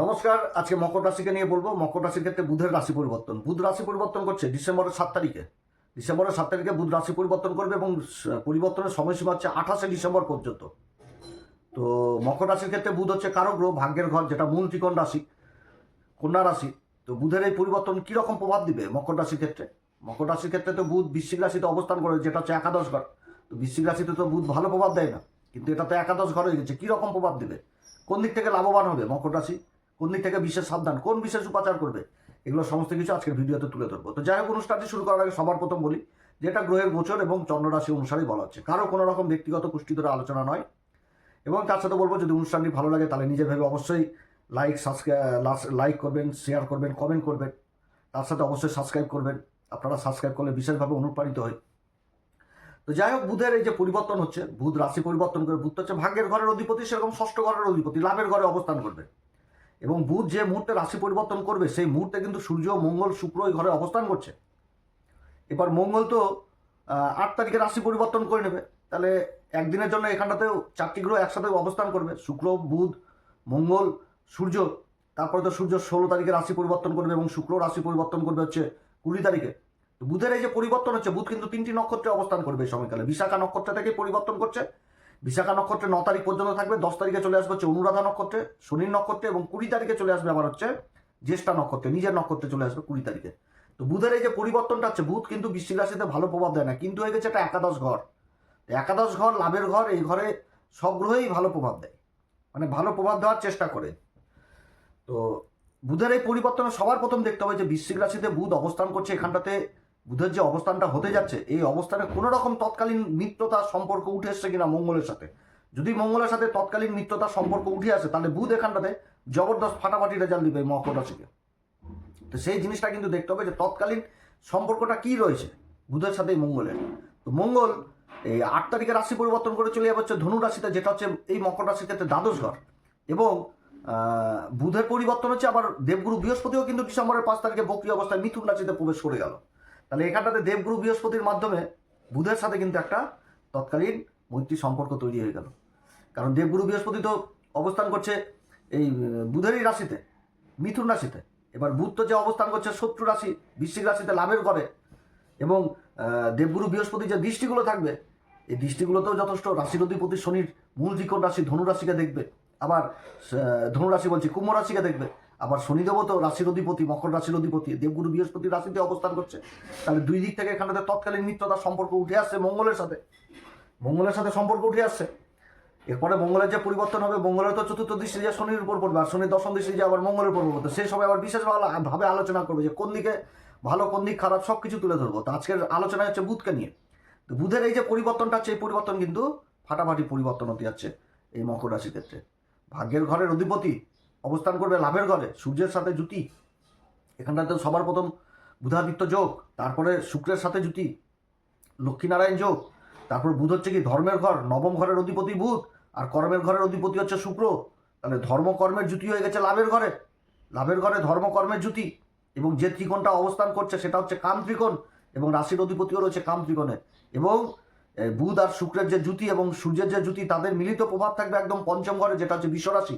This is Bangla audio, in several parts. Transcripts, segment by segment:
নমস্কার, আজকে মকর রাশিকে নিয়ে বলব। মকর রাশির ক্ষেত্রে বুধের রাশি পরিবর্তন। বুধ রাশি পরিবর্তন করছে ডিসেম্বরের সাত তারিখে। ডিসেম্বরের সাত তারিখে বুধ রাশি পরিবর্তন করবে এবং পরিবর্তনের সময়সীমা হচ্ছে আঠাশে ডিসেম্বর পর্যন্ত। তো মকর রাশির ক্ষেত্রে বুধ হচ্ছে কারও গ্রহ, ভাগ্যের ঘর, যেটা মূল ত্রিকোণ রাশি, কন্যা রাশি। তো বুধের এই পরিবর্তন কীরকম প্রভাব দিবে মকর রাশির ক্ষেত্রে? মকর রাশির ক্ষেত্রে তো বুধ বৃশ্চিক রাশিতে অবস্থান করে, যেটা হচ্ছে একাদশ ঘর। তো বৃশ্চিক রাশিতে তো বুধ ভালো প্রভাব দেয় না, কিন্তু এটা তো একাদশ ঘর হয়ে গেছে। কীরকম প্রভাব দিবে? কোন দিক থেকে লাভবান হবে মকর রাশি? কোন দিক থেকে বিশেষ সাবধান। কোন বিশেষ উপাচার করবে? এগুলো সমস্ত কিছু আজকের ভিডিওতে তুলে ধরবো। তো যাই হোক, অনুষ্ঠানটি শুরু করার আগে সবার প্রথম বলি যে এটা গ্রহের গোচর এবং চন্দ্ররাশি অনুসারেই বলা হচ্ছে। কারও কোনো রকম ব্যক্তিগত পুষ্টি ধরে আলোচনা নয়। এবং তার সাথে বলব, যদি অনুষ্ঠানটি ভালো লাগে, তাহলে নিজের ভেবে অবশ্যই লাইক সাবস্ক্রাইব লাইক করবেন শেয়ার করবেন কমেন্ট করবেন। তার সাথে অবশ্যই সাবস্ক্রাইব করবেন। আপনারা সাবস্ক্রাইব করলে বিশেষভাবে অনুপ্রাণিত হয় তো যাই হোক, বুধের এই যে পরিবর্তন হচ্ছে, বুধ রাশি পরিবর্তন করে, বুধ হচ্ছে ভাগ্যের ঘরের অধিপতি, সেরকম ষষ্ঠ ঘরের অধিপতি, লাভের ঘরে অবস্থান করবে। এবং বুধ যে মুহূর্তে রাশি পরিবর্তন করবে, সেই মুহূর্তে কিন্তু সূর্য, মঙ্গল, শুক্র এই ঘরে অবস্থান করছে। এবার মঙ্গল তো আট তারিখে রাশি পরিবর্তন করে নেবে। তাহলে একদিনের জন্য এখানটাতেও চারটি গ্রহ একসাথে অবস্থান করবে। শুক্র, বুধ, মঙ্গল, সূর্য। তারপরে তো সূর্য ষোলো তারিখে রাশি পরিবর্তন করবে এবং শুক্র রাশি পরিবর্তন করবে হচ্ছে কুড়ি তারিখে। বুধের এই যে পরিবর্তন হচ্ছে, বুধ কিন্তু তিনটি নক্ষত্রে অবস্থান করবে এই সময়কালে। বিশাখা নক্ষত্র থেকে পরিবর্তন করছে। বিশাখা নক্ষত্রে ন তারিখ পর্যন্ত থাকবে, দশ তারিখে চলে আসবে হচ্ছে অনুরাধা নক্ষত্রে, শনির নক্ষত্রে এবং কুড়ি তারিখে চলে আসবে আবার হচ্ছে জ্যেষ্ঠা নক্ষত্রে, নিজের নক্ষত্রে চলে আসবে কুড়ি তারিখে। তো বুধের এই যে পরিবর্তনটা হচ্ছে, বুধ কিন্তু বৃশ্চিক রাশিতে ভালো প্রভাব দেয় না, কিন্তু হয়ে গেছে একটা একাদশ ঘর। একাদশ ঘর, লাভের ঘর, এই ঘরে সব গ্রহেই ভালো প্রভাব দেয়। মানে ভালো প্রভাব দেওয়ার চেষ্টা করে। তো বুধের এই পরিবর্তনে সবার প্রথম দেখতে হবে যে বৃশ্চিক রাশিতে বুধ অবস্থান করছে এখানটাতে বুধের যে অবস্থানটা হতে যাচ্ছে, এই অবস্থানে কোনো রকম তৎকালীন মিত্রতার সম্পর্ক উঠে এসছে কিনা মঙ্গলের সাথে? যদি মঙ্গলের সাথে তৎকালীন মিত্রতার সম্পর্ক উঠে আসে, তাহলে বুধ এখানটাতে জবরদস্ত ফাটাফাটি রেজাল্ট দিবে মকর তো সেই জিনিসটা কিন্তু দেখতে হবে যে তৎকালীন সম্পর্কটা কি রয়েছে বুধের সাথে মঙ্গলের। তো মঙ্গল এই আট তারিখে রাশি পরিবর্তন করে চলে যাবে ধনু রাশিতে, যেটা হচ্ছে এই মকর রাশির ক্ষেত্রে দ্বাদশ ঘর। এবং বুধের পরিবর্তন হচ্ছে আবার দেবগুরু বৃহস্পতিও কিন্তু ডিসেম্বরের পাঁচ তারিখে বক্রি অবস্থায় মিথুন রাশিতে প্রবেশ করে গেল। তাহলে এখানটাতে দেবগুরু বৃহস্পতির মাধ্যমে বুধের সাথে কিন্তু একটা তৎকালীন মৈত্রী সম্পর্ক তৈরি হয়ে গেল। কারণ দেবগুরু বৃহস্পতি তো অবস্থান করছে এই বুধেরই রাশিতে মিথুন রাশিতে। এবার বুধ তো যে অবস্থান করছে শত্রু রাশি বৃশ্চিক রাশিতে লাভের করে এবং দেবগুরু বৃহস্পতি যে দৃষ্টিগুলো থাকবে এই দৃষ্টিগুলোতেও যথেষ্ট রাশির অধিপতি শনির মূল ত্রিকোণ রাশি ধনু রাশিকে দেখবে। আবার আহ, ধনু রাশি বলছি কুম্ভ রাশিকে দেখবে। আবার শনিদেবও তো রাশির অধিপতি, মকর রাশির অধিপতি, দেবগুরু বৃহস্পতি রাশিতে অবস্থান করছে। তাহলে দুই দিক থেকে এখানে তৎকালীন মিত্রতার সম্পর্ক উঠে আসছে মঙ্গলের সাথে। মঙ্গলের সাথে সম্পর্ক উঠে আসছে। এরপরে মঙ্গলের যে পরিবর্তন হবে, মঙ্গলের তো চতুর্থ দৃষ্টি যে শনির উপর পড়বে, আর শনির দশম দৃষ্টি যে আবার মঙ্গলের উপর পড়বে সেই সময় আবার বিশেষভাবে ভাবে আলোচনা করবে যে কোন দিকে ভালো, কোন দিক খারাপ সব কিছু তুলে ধরবো। তো আজকের আলোচনা হচ্ছে বুধকে নিয়ে। তো বুধের এই যে পরিবর্তনটা হচ্ছে, এই পরিবর্তন কিন্তু ফাটাফাটি পরিবর্তন হতে যাচ্ছে এই মকর রাশির ক্ষেত্রে। ভাগ্যের ঘরের অধিপতি অবস্থান করবে লাভের ঘরে সূর্যের সাথে জুতি এখানটাতে সবার প্রথম বুধাদিত্য যোগ, তারপরে শুক্রের সাথে জুতি লক্ষ্মীনারায়ণ যোগ। তারপর বুধ হচ্ছে কি, ধর্মের ঘর, নবম ঘরের অধিপতি বুধ, আর কর্মের ঘরের অধিপতি হচ্ছে শুক্র। তাহলে ধর্মকর্মের জুতি হয়ে গেছে লাভের ঘরে। লাভের ঘরে ধর্মকর্মের জুতি এবং যে ত্রিকোণটা অবস্থান করছে সেটা হচ্ছে কাম ত্রিকোণ, এবং রাশির অধিপতিও রয়েছে কাম ত্রিকোণে। এবং বুধ আর শুক্রের যে জুতি এবং সূর্যের যে জুতি তাদের মিলিত প্রভাব থাকবে একদম পঞ্চম ঘরে, যেটা হচ্ছে বিশ্বরাশি।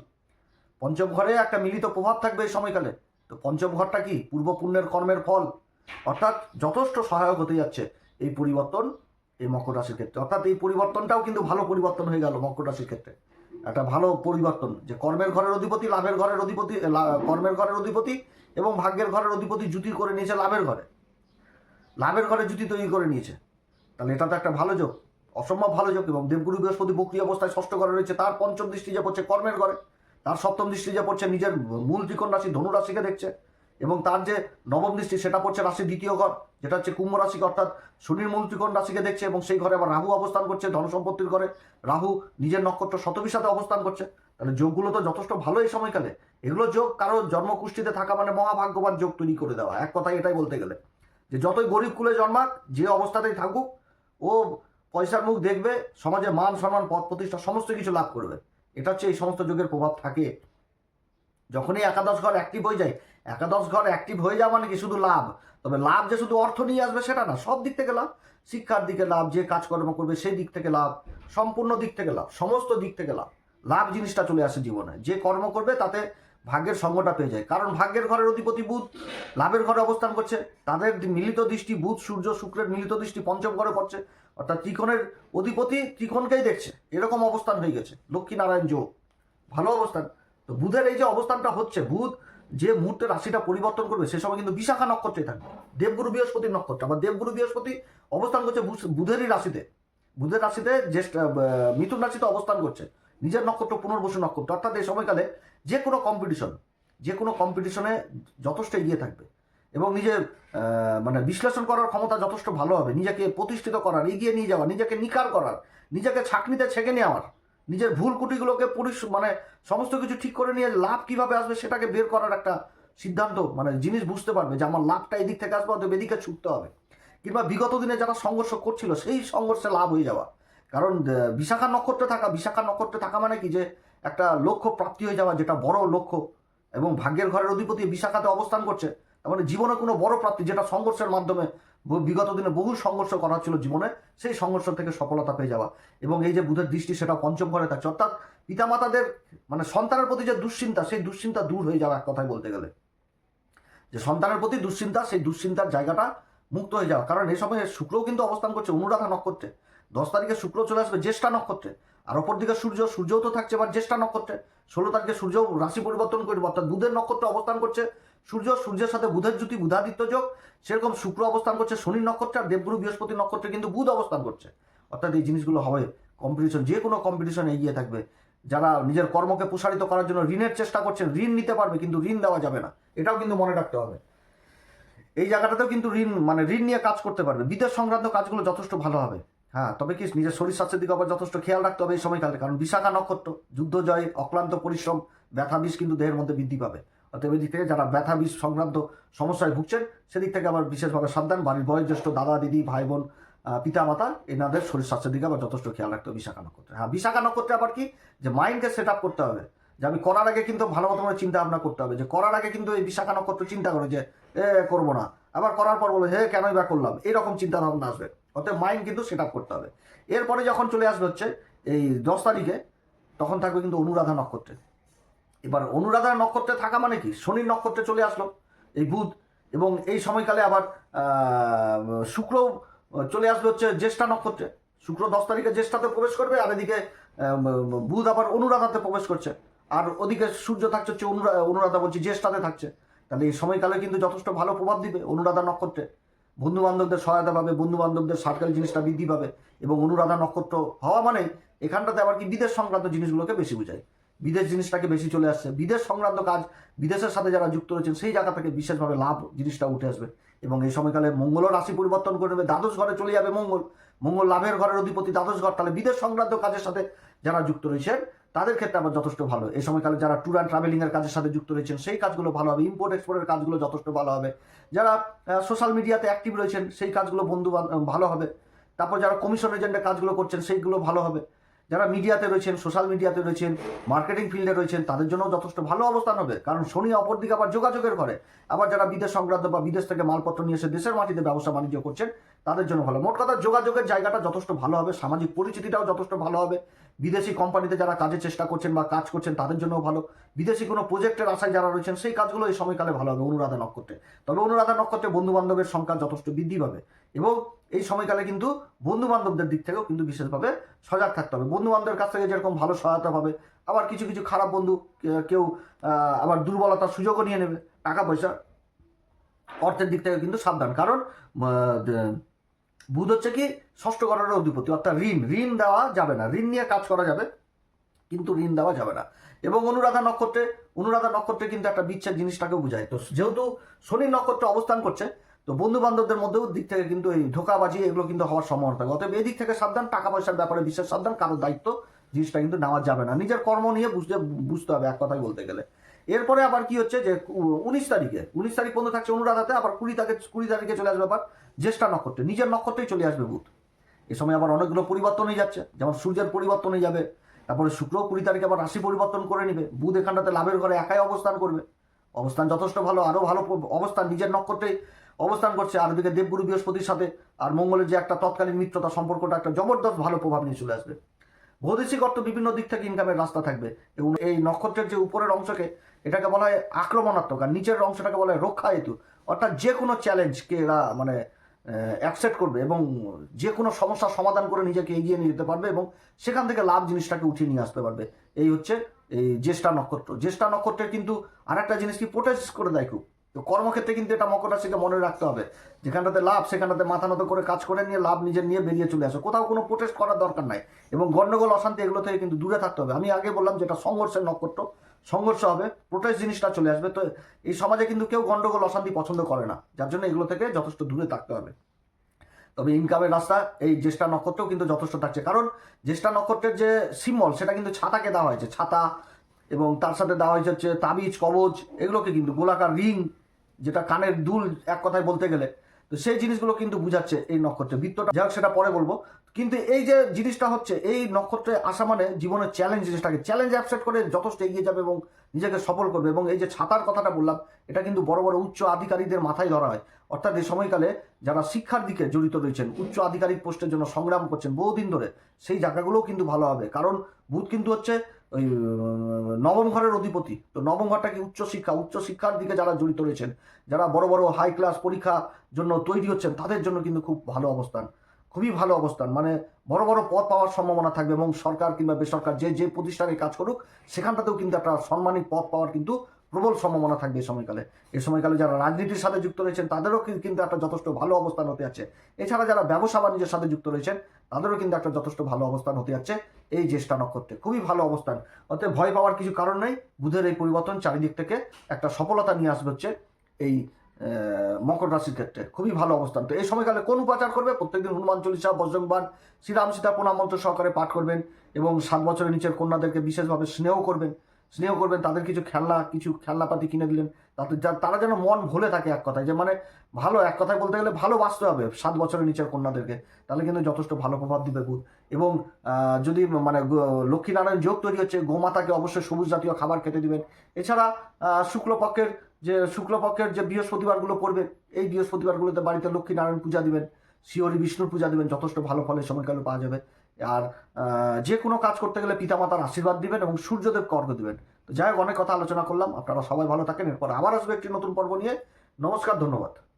পঞ্চম ঘরে একটা মিলিত প্রভাব থাকবে এই সময়কালে। তো পঞ্চম ঘরটা কি? পূর্ব পুণ্যের কর্মের ফল। অর্থাৎ যথেষ্ট সহায়ক হতে যাচ্ছে এই পরিবর্তন, এই মকর রাশির ক্ষেত্রে। অর্থাৎ এই পরিবর্তনটাও কিন্তু ভালো পরিবর্তন হয়ে গেল মকর রাশির ক্ষেত্রে। একটা ভালো পরিবর্তন যে কর্মের ঘরের অধিপতি, লাভের ঘরের অধিপতি কর্মের ঘরের অধিপতি এবং ভাগ্যের ঘরের অধিপতি জুতি করে নিয়েছে লাভের ঘরে। লাভের ঘরে জুতি তৈরি করে নিয়েছে। তাহলে এটা তো একটা ভালো যোগ, অসম্ভব ভালো যোগ এবং দেবগুরু বৃহস্পতি বক্রি অবস্থায় ষষ্ঠ ঘরে রয়েছে, তার পঞ্চম দৃষ্টি যে পড়ছে কর্মের ঘরে। তার সপ্তম দৃষ্টি যে পড়ছে, নিজের মূল ত্রিকোণ রাশি ধনু রাশিকে দেখছে। এবং তার যে নবম দৃষ্টি, সেটা পড়ছে রাশি দ্বিতীয় ঘর, যেটা হচ্ছে কুম্ভ রাশি অর্থাৎ শনির মূল ত্রিকোণ রাশিকে দেখছে এবং সেই ঘরে আবার রাহু অবস্থান করছে, ধন সম্পত্তির ঘরে। রাহু নিজের নক্ষত্র শতবীর সাথে অবস্থান করছে। তাহলে যোগগুলো তো যথেষ্ট ভালো এই সময়কালে। এগুলো যোগ কারও জন্মকুষ্ঠিতে থাকা মানে মহাভাগ্যবান যোগ তৈরি করে দেওয়া। এক কথায় এটাই বলতে গেলে। যে যতই গরিব কুলে জন্মাক, যে অবস্থাতেই থাকুক, ও পয়সার মুখ দেখবে, সমাজে মান, সম্মান, পদ প্রতিষ্ঠা, সমস্ত কিছু লাভ করবে। এটা হচ্ছে এই সমস্ত যুগের প্রভাব থাকে। যখনই একাদশ ঘর অ্যাক্টিভ হয়ে যায়, একাদশ ঘর অ্যাক্টিভ হয়ে যাওয়া মানে কি শুধু লাভ? তবে লাভ যে শুধু অর্থ নিয়ে আসবে সেটা না, সব দিক থেকে লাভ। শিক্ষার দিকে লাভ, যে কাজকর্ম করবে সেই দিক থেকে লাভ, সম্পূর্ণ দিক থেকে লাভ, সমস্ত দিক থেকে লাভ। লাভ জিনিসটা চলে আসে জীবনে। যে কর্ম করবে তাতে ভাগ্যের সঙ্গটা পেয়ে যায়। কারণ ভাগ্যের ঘরের অধিপতি বুধ, লাভের ঘরে অবস্থান করছে। তাদের মিলিত দৃষ্টি বুধ, সূর্য, শুক্রের মিলিত দৃষ্টি পঞ্চম ঘরে পড়ছে। অর্থাৎ ত্রিকোণের অধিপতি ত্রিকোণকেই দেখছে। এরকম অবস্থান হয়ে গেছে। লক্ষ্মীনারায়ণ যোগ। ভালো অবস্থান। তো বুধের এই যে অবস্থানটা হচ্ছে, বুধ যে মুহূর্তে রাশিটা পরিবর্তন করবে, সে সময় কিন্তু বিশাখা নক্ষত্রে থাকবে। দেবগুরু বৃহস্পতির নক্ষত্র। আবার দেবগুরু বৃহস্পতি অবস্থান করছে বুধেরই রাশিতে। বুধের রাশিতে জ্যেষ্ঠ মিথুন রাশিতে অবস্থান করছে। নিজের নক্ষত্র, পুনর্বসু নক্ষত্র। অর্থাৎ এই সময়কালে যে কোনো কম্পিটিশন যে কোনো কম্পিটিশনে যথেষ্ট এগিয়ে থাকবে এবং নিজে মানে বিশ্লেষণ করার ক্ষমতা যথেষ্ট ভালো হবে। নিজেকে প্রতিষ্ঠিত করার, এগিয়ে নিয়ে যাওয়া নিজেকে নিকার করার, নিজেকে ছাকনিতে ছেঁকে নেওয়ার, নিজের ভুল কুটিগুলোকে পরিস মানে সমস্ত কিছু ঠিক করে নিয়ে লাভ কীভাবে আসবে সেটাকে বের করার একটা সিদ্ধান্ত মানে জিনিস বুঝতে পারবে যে আমার লাভটা এদিক থেকে আসবে অথবা এদিকে ছুটতে হবে। কিংবা বিগত দিনে যারা সংঘর্ষ করছিল, সেই সংঘর্ষে লাভ হয়ে যাওয়া। কারণ বিশাখা নক্ষত্রে থাকা, বিশাখা নক্ষত্রে থাকা মানে কি? যে একটা লক্ষ্য প্রাপ্তি হয়ে যাওয়া, যেটা বড় লক্ষ্য। এবং ভাগ্যের ঘরের অধিপতি বিশাখাতে অবস্থান করছে। তার মানে জীবনে কোনো বড় প্রাপ্তি, যেটা সংঘর্ষের মাধ্যমে বিগত দিনে বহু সংঘর্ষ করা ছিল জীবনে, সেই সংঘর্ষ থেকে সফলতা পেয়ে যাওয়া। এবং এই যে বুধের দৃষ্টি, সেটা পঞ্চম ঘরে থাকছে। অর্থাৎ পিতামাতাদের মানে সন্তানের প্রতি যে দুশ্চিন্তা, সেই দুশ্চিন্তা দূর হয়ে যাওয়া, এক কথায় বলতে গেলে। যে সন্তানের প্রতি দুশ্চিন্তা, সেই দুশ্চিন্তার জায়গাটা মুক্ত হয়ে যাওয়া। কারণ এই সময় শুক্রও কিন্তু অবস্থান করছে, অনুরাধা নক্ষত্রে। দশ তারিখে শুক্র চলে আসবে, জ্যেষ্ঠা নক্ষত্রে। আর অপর দিকে সূর্য, সূর্যও তো থাকছে বা জ্যেষ্ঠা নক্ষত্রে। ষোলো তারিখে সূর্য রাশি পরিবর্তন করবে, অর্থাৎ বুধের নক্ষত্রে অবস্থান করছে। সূর্য, সূর্যের সাথে বুধের জ্যোতি, বুধাদিত্য যোগ। সেরকম শুক্র অবস্থান করছে, শনির নক্ষত্রে আর দেবগুরু বৃহস্পতি নক্ষত্রে কিন্তু বুধ অবস্থান করছে। অর্থাৎ এই জিনিসগুলো হবে কম্পিটিশন যে কোনো কম্পিটিশন এগিয়ে থাকবে। যারা নিজের কর্মকে প্রসারিত করার জন্য ঋণের চেষ্টা করছেন, ঋণ নিতে পারবে, কিন্তু ঋণ দেওয়া যাবে না। এটাও কিন্তু মনে রাখতে হবে। এই জায়গাটাতেও কিন্তু ঋণ মানে ঋণ নিয়ে কাজ করতে পারবে। বিদেশ সংক্রান্ত কাজগুলো যথেষ্ট ভালো হবে। হ্যাঁ তবে কি নিজের শরীর স্বাস্থ্যের দিকে আবার যথেষ্ট খেয়াল রাখতে হবে এই সময়কালে? কারণ বিশাখা নক্ষত্র, যুদ্ধ জয়, অক্লান্ত পরিশ্রম, ব্যথা বিষ কিন্তু দেহের মধ্যে বৃদ্ধি পাবে। অতএব এদিক থেকে যারা ব্যথা বিষ সংক্রান্ত সমস্যায় ভুগছেন, সেদিক থেকে আবার বিশেষভাবে সাবধান। বাড়ির বয়োজ্যেষ্ঠ দাদা, দিদি, ভাই, বোন পিতা মাতা এনাদের শরীর স্বাস্থ্যের দিকে আবার যথেষ্ট খেয়াল রাখতে হবে বিশাখা নক্ষত্রে। হ্যাঁ বিশাখা নক্ষত্রে আবার কি? যে মাইন্ডকে সেট আপ করতে হবে। যে আমি করার আগে কিন্তু ভালো মতো চিন্তা ভাবনা করতে হবে। যে করার আগে কিন্তু এই বিশাখা নক্ষত্র চিন্তা করে যে, এ, করব না। আবার করার পর বলে, হে, কেনই বা করলাম? এরকম চিন্তা ভাবনা আসবে। অতএব মাইন্ড কিন্তু সেট আপ করতে হবে। এরপরে যখন চলে আসবে হচ্ছে এই দশ তারিখে, তখন থাকবে কিন্তু অনুরাধা নক্ষত্রে। এবার অনুরাধা নক্ষত্রে থাকা মানে কি? শনির নক্ষত্রে চলে আসলো, এই বুধ, এবং এই সময়কালে আবার শুক্র চলে আসবে হচ্ছে জ্যেষ্ঠা নক্ষত্রে। শুক্র দশ তারিখে জ্যেষ্ঠাতে প্রবেশ করবে, আর এদিকে বুধ আবার অনুরাধাতে প্রবেশ করছে। আর ওদিকে সূর্য থাকছে হচ্ছে অনুরা, অনুরাধা বলছি জ্যেষ্ঠাতে থাকছে। তাহলে এই সময়কালে কিন্তু যথেষ্ট ভালো প্রভাব দিবে অনুরাধা নক্ষত্রে। বন্ধু বান্ধবদের সহায়তা পাবে বন্ধু বান্ধবদের সার্কেল জিনিসটা বৃদ্ধি পাবে এবং অনুরাধা নক্ষত্র হওয়া মানে এখানটাতে আবার কি বিদেশ সংক্রান্ত জিনিসগুলোকে বেশি বোঝায়। বিদেশ জিনিসটাকে বেশি চলে আসছে। বিদেশ সংক্রান্ত কাজ, বিদেশের সাথে যারা যুক্ত রয়েছেন, সেই জায়গা থেকে বিশেষভাবে লাভ জিনিসটা উঠে আসবে। এবং এই সময়কালে মঙ্গলও রাশি পরিবর্তন করে নেবে। দ্বাদশ ঘরে চলে যাবে মঙ্গল। মঙ্গল লাভের ঘরের অধিপতি দ্বাদশ ঘর। তাহলে বিদেশ সংক্রান্ত কাজের সাথে যারা যুক্ত রয়েছেন তাদের ক্ষেত্রে আবার যথেষ্ট ভালো। এই সময়কালে যারা ট্যুর অ্যান্ড ট্রাভেলিং এর কাজের সাথে যুক্ত রয়েছেন, সেই কাজগুলো ভালো হবে। ইম্পোর্ট এক্সপোর্টের কাজগুলো যথেষ্ট ভালো হবে। যারা সোশ্যাল মিডিয়াতে অ্যাক্টিভ রয়েছেন, সেই কাজগুলো বন্ধু ভালো হবে। তারপর যারা কমিশন এজেন্টের কাজগুলো করছেন, সেইগুলো ভালো হবে। যারা মিডিয়াতে রয়েছেন, সোশ্যাল মিডিয়াতে রয়েছেন, মার্কেটিং ফিল্ডে রয়েছেন, তাদের জন্য যথেষ্ট ভালো অবস্থান হবে। কারণ শনি অপরদিকে আবার যোগাযোগের ঘরে। আবার যারা বিদেশ সংক্রান্ত বা বিদেশ থেকে মালপত্র নিয়ে এসে দেশের মাটিতে ব্যবসা বাণিজ্য করছেন, তাদের জন্য ভালো। মোট কথা, যোগাযোগের জায়গাটা যথেষ্ট ভালো হবে, সামাজিক পরিচিতিটাও যথেষ্ট ভালো হবে। বিদেশি কোম্পানিতে যারা কাজের চেষ্টা করছেন বা কাজ করছেন, তাদের জন্য ভালো। বিদেশি কোনো প্রজেক্টের আশায় যারা রয়েছেন, সেই কাজগুলো এই সময়কালে ভালো হবে অনুরাধা নক্ষত্রে। তবে অনুরাধা নক্ষত্রে বন্ধু বান্ধবের সংখ্যা যথেষ্ট বৃদ্ধি পাবে। এবং এই সময়কালে কিন্তু বন্ধু বান্ধবদের দিক থেকেও কিন্তু বিশেষভাবে সজাগ থাকতে হবে। বন্ধু বান্ধবের কাছ থেকে যেরকম ভালো সহায়তা পাবে, আবার কিছু কিছু খারাপ বন্ধু কেউ আবার দুর্বলতার সুযোগও নিয়ে নেবে টাকা পয়সা অর্থের দিক থেকে কিন্তু সাবধান। কারণ বুধ হচ্ছে কি, ষষ্ঠ ঘরের অধিপতি, অর্থাৎ ঋণ। ঋণ দেওয়া যাবে না। ঋণ নিয়ে কাজ করা যাবে, কিন্তু ঋণ দেওয়া যাবে না। এবং অনুরাধা নক্ষত্রে অনুরাধা নক্ষত্রে কিন্তু একটা বিচ্ছেদ জিনিসটাকে বোঝায়। তো যেহেতু শনি নক্ষত্রে অবস্থান করছে তো বন্ধু বান্ধবদের মধ্যেও দিক থেকে কিন্তু এই ধোকাবাজি, এগুলো কিন্তু হওয়ার সম্ভাবনা থাকে। অতএব এই দিক থেকে সাবধান টাকা পয়সার ব্যাপারে বিশেষ সাবধান, কারোর দায়িত্ব জিনিসটা কিন্তু নেওয়া যাবে না। নিজের কর্ম নিয়ে বুঝতে বুঝতে হবে এক কথায় বলতে গেলে। এরপরে আবার কি হচ্ছে যে উনিশ তারিখে, উনিশ তারিখ পর্যন্ত থাকছে অনুরাধাতে আবার কুড়ি তারিখে কুড়ি তারিখে চলে আসবে আবার জ্যেষ্ঠা নক্ষত্রে। নিজের নক্ষত্রেই চলে আসবে বুধ। এ সময় আবার অনেকগুলো পরিবর্তন হয়ে যাচ্ছে। যেমন সূর্যের পরিবর্তন হয়ে যাবে, তারপরে শুক্র কুড়ি তারিখে আবার রাশি পরিবর্তন করে নেবে। বুধ এখানটাতে লাভের ঘরে একাই অবস্থান করবে। অবস্থান যথেষ্ট ভালো, আরও ভালো অবস্থান। নিজের নক্ষত্রে অবস্থান করছে আর দেবগুরু বৃহস্পতির সাথে, আর মঙ্গলের যে একটা তৎকালীন মিত্রতা সম্পর্কটা একটা জবরদস্ত ভালো প্রভাব নিয়ে চলে আসবে। বৈদেশিক অর্থ বিভিন্ন দিক থেকে ইনকামের রাস্তা থাকবে এবং এই নক্ষত্রের যে উপরের অংশকে, এটাকে বলা হয় আক্রমণাত্মক, আর নিচের অংশটাকে বলা হয় রক্ষা হেতু। অর্থাৎ যে কোনো চ্যালেঞ্জকে এরা মানে অ্যাকসেপ্ট করবে এবং যে কোনো সমস্যার সমাধান করে নিজেকে এগিয়ে নিয়ে যেতে পারবে এবং সেখান থেকে লাভ জিনিসটাকে উঠিয়ে নিয়ে আসতে পারবে। এই হচ্ছে এই জ্যেষ্ঠা নক্ষত্র। জ্যেষ্ঠা নক্ষত্রের কিন্তু আরেকটা জিনিস কি প্রোটেস্ট করে দেয় খুব। তো কর্মক্ষেত্রে কিন্তু এটা মকর রাশিকে মনে রাখতে হবে। যেখানটাতে লাভ, সেখানটাতে মাথা নত করে কাজ করে নিয়ে লাভ নিজের নিয়ে বেরিয়ে চলে আসে। কোথাও কোনো প্রোটেস্ট করার দরকার নাই। এবং গন্ডগোল, অশান্তি এগুলো থেকে কিন্তু দূরে থাকতে হবে। আমি আগে বললাম যেটা সংঘর্ষের নক্ষত্র, সংঘর্ষ হবে প্রোটেস্ট জিনিসটা চলে আসবে। তো এই সমাজে কিন্তু কেউ গন্ডগোল, অশান্তি পছন্দ করে না। যার জন্য এগুলো থেকে যথেষ্ট দূরে থাকতে হবে। তবে ইনকামের রাস্তা, এই জ্যেষ্ঠা নক্ষত্রেও কিন্তু যথেষ্ট থাকছে। কারণ জ্যেষ্ঠা নক্ষত্রের যে সিম্বল সেটা কিন্তু ছাতাকে দেওয়া হয়েছে। ছাতা এবং তার সাথে দেওয়া হয়েছে হচ্ছে তাবিজ, কবজ, এগুলোকে কিন্তু গোলাকার রিং যেটা কানের দুল এক কথায় বলতে গেলে। তো সেই জিনিসগুলো কিন্তু বুঝাচ্ছে এই নক্ষত্রে। বৃত্তটা যাই সেটা পরে বলব। কিন্তু এই যে জিনিসটা হচ্ছে, এই নক্ষত্রে আসা মানে জীবনের চ্যালেঞ্জ জিনিসটাকে। চ্যালেঞ্জ অ্যাকসেপ্ট করে যথেষ্ট এগিয়ে যাবে এবং নিজেকে সফল করবে। এবং এই যে ছাতার কথাটা বললাম, এটা কিন্তু বড় বড় উচ্চ আধিকারিকদের মাথায় ধরা হয়। অর্থাৎ এই সময়কালে যারা শিক্ষার দিকে জড়িত রয়েছেন, উচ্চ আধিকারিক পোস্টের জন্য সংগ্রাম করছেন বহুদিন ধরে, সেই জায়গাগুলোও কিন্তু ভালো হবে। কারণ বুধ কিন্তু হচ্ছে ওই নবম ঘরের অধিপতি। তো নবম ঘরটা কি উচ্চ শিক্ষা? উচ্চ শিক্ষার দিকে যারা জড়িত রয়েছেন, যারা বড় বড় হাই ক্লাস পরীক্ষা জন্য তৈরি হচ্ছেন, তাদের জন্য কিন্তু খুব ভালো অবস্থান। খুবই ভালো অবস্থান। মানে বড় বড় পদ পাওয়ার সম্ভাবনা থাকবে এবং সরকার কিংবা বেসরকার যে যে প্রতিষ্ঠানে কাজ করুক, সেখানটাতেও কিন্তু একটা সম্মানিক পদ পাওয়ার কিন্তু প্রবল সম্ভাবনা থাকবে এই সময়কালে। এই সময়কালে যারা রাজনীতির সাথে যুক্ত রয়েছেন, তাদেরও কিন্তু একটা যথেষ্ট ভালো অবস্থান হতে যাচ্ছে এছাড়া যারা ব্যবসা বাণিজ্যের সাথে যুক্ত রয়েছেন তাদেরও কিন্তু একটা যথেষ্ট ভালো অবস্থান হতে যাচ্ছে। এই জ্যেষ্ঠা নক্ষত্রে খুবই ভালো অবস্থান। অতএব ভয় পাওয়ার কিছু কারণ নেই। বুধের এই পরিবর্তন চারিদিক থেকে একটা সফলতা নিয়ে আসবে হচ্ছে এই মকর রাশির ক্ষেত্রে। খুবই ভালো অবস্থান। তো এই সময়কালে কোন উপাচার করবে? প্রত্যেকদিন হনুমান চল্লিশা বজ্রংবান শ্রীরাম সীতা প্রণাম মন্ত্র সহকারে পাঠ করবেন এবং সাত বছরের নিচের কন্যাদেরকে বিশেষভাবে স্নেহ করবেন। স্নেহ করবেন, তাদের কিছু খেলনা, কিছু খেলনাপাতি কিনে দিলেন। তাতে যা- তারা যেন মন ভুলে থাকে এক কথায়, যে মানে ভালো, এক কথায় বলতে গেলে ভালোবাসতে হবে সাত বছরের নিচের কন্যাদেরকে। তাহলে কিন্তু যথেষ্ট ভালো প্রভাব দিবে বুধ এবং যদি মানে লক্ষ্মীনারায়ণ যোগ তৈরি হচ্ছে, গোমাতাকে অবশ্যই সবুজ জাতীয় খাবার খেতে দিবেন। এছাড়া শুক্লপক্ষের যে শুক্লপক্ষের যে বৃহস্পতিবারগুলো পড়বে, এই বৃহস্পতিবারগুলোতে বাড়িতে লক্ষ্মীনারায়ণ পূজা দিবেন, শিওরি বিষ্ণুর পূজা দিবেন, যথেষ্ট ভালো ফলের সময়কালে পাওয়া যাবে। আর যে কোনো কাজ করতে গেলে পিতামাতার আশীর্বাদ দিবেন এবং সূর্যদেব অর্ঘ্য দিবেন। তো যাই হোক, অনেক কথা আলোচনা করলাম। আপনারা সবাই ভালো থাকেন। এরপর আবার আসবে একটি নতুন পর্ব নিয়ে। নমস্কার, ধন্যবাদ।